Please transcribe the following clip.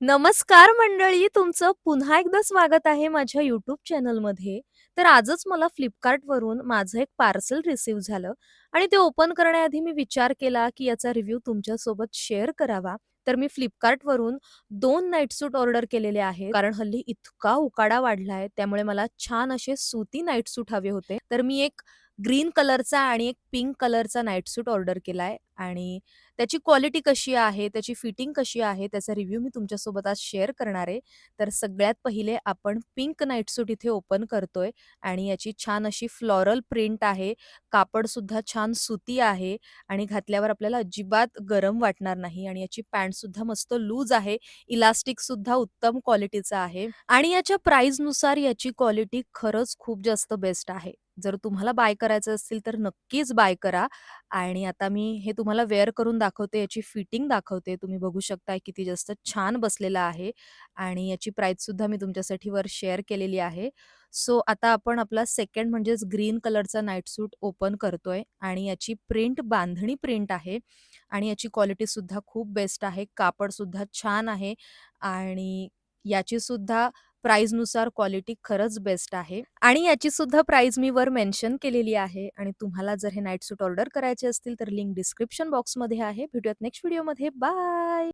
नमस्कार मंडळी, तुमचं पुन्हा एकदा स्वागत आहे माझ्या YouTube चॅनलमध्ये. तर आजच मला फ्लिपकार्टवरून माझं एक पार्सल रिसीव्ह झालं आणि ते ओपन करण्याआधी मी विचार केला, की याचा रिव्ह्यू तुमच्यासोबत शेअर करावा. तर मी फ्लिपकार्टवरून दोन नाईट सूट ऑर्डर केलेले आहे कारण हल्ली इतका उकाडा वाढलाय, त्यामुळे मला छान असे सुती नाईट सूट हवे होते. तर मी एक ग्रीन कलरचा आणि एक पिंक कलरचा नाईट सूट ऑर्डर केलाय आणि त्याची क्वालिटी कशी आहे, त्याची फिटिंग कशी आहे, त्याचा रिव्ह्यू मी तुमच्यासोबत आज शेअर करणार आहे. तर सगळ्यात पहिले आपण पिंक नाईट सूट इथे ओपन करतोय आणि याची छान अशी फ्लोरल प्रिंट आहे. कापडसुद्धा छान सुती आहे आणि घातल्यावर आपल्याला अजिबात गरम वाटणार नाही आणि याची पॅन्टसुद्धा मस्त लूज आहे. इलास्टिकसुद्धा उत्तम क्वालिटीचा आहे आणि याच्या प्राईजनुसार याची क्वालिटी खरंच खूप जास्त बेस्ट आहे. जर तुम्हाला बाय करायचं असेल तर नक्कीच बाय करा आणि आता मी हे तुम्हाला वेअर करून दाखवते. याची फिटिंग दाखवते. तुम्ही बघू शकताय किती जास्त छान बसलेला आहे आणि याची प्राईजसुद्धा मी तुमच्यासाठी वर शेअर केलेली आहे. सो आता आपण आपला सेकंड म्हणजेच ग्रीन कलरचा नाईट सूट ओपन करतोय आणि याची प्रिंट बांधणी प्रिंट आहे आणि याची क्वालिटीसुद्धा खूप बेस्ट आहे. कापडसुद्धा छान आहे आणि याचीसुद्धा प्राईजनुसार क्वालिटी खरंच बेस्ट आहे आणि याची सुद्धा प्राईज मी वर मेन्शन केलेली आहे आणि तुम्हाला जर हे नाईट सूट ऑर्डर करायचे असतील तर लिंक डिस्क्रिप्शन बॉक्समध्ये आहे. भेटूयात नेक्स्ट व्हिडिओमध्ये. बाय.